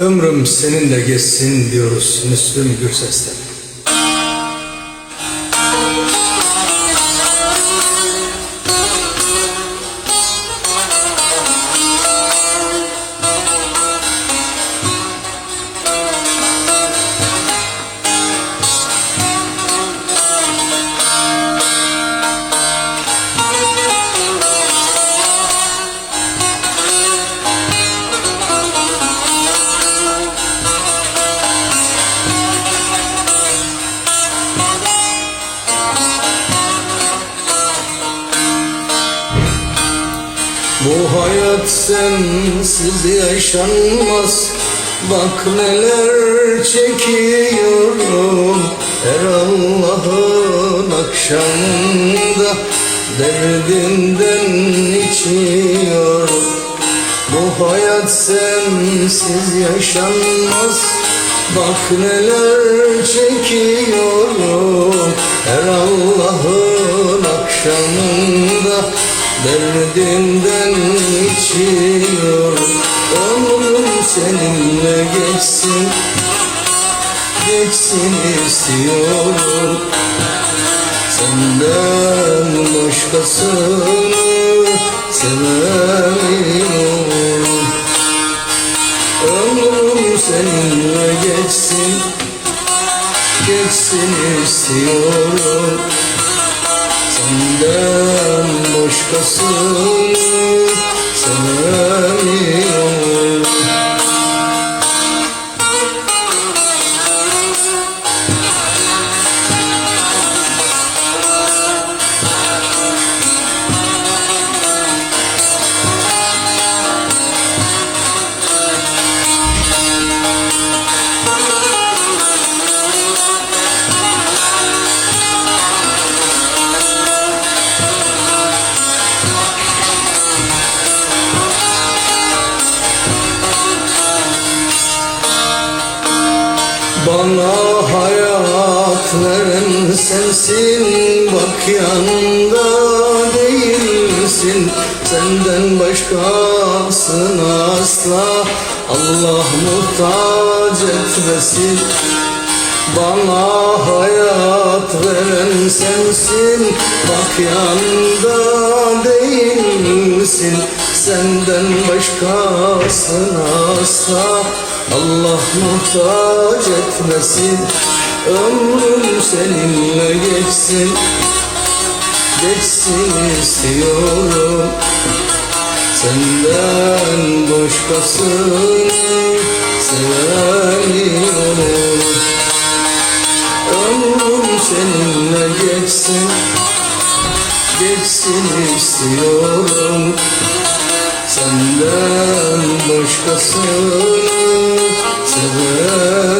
Ömrüm seninle geçsin diyoruz Müslüm Gürses'ten. Bu hayat sensiz yaşanmaz. Bak neler çekiyorum Her Allah'ın akşamında. Derdinden içiyorum. Bu hayat sensiz yaşanmaz. Bak neler çekiyorum Her Allah'ın akşamında Derdimden içiyorum Ömrüm seninle geçsin. Geçsin istiyorum. Senden başkasını sevemiyorum. Ömrüm seninle geçsin. Geçsin istiyorum. Senden başkasını. Sevemiyorum Bana hayat veren sensin Bak yanımda değilsin. Senden başkasına asla Allah muhtaç etmesin. Bana hayat veren sensin Bak yanımda değilsin. Senden başkasına asla Allah muhtaç etmesin Ömrüm seninle geçsin. Geçsin istiyorum Senden başkasını sevemiyorum. Ömrüm seninle geçsin Geçsin istiyorum başkasını sever.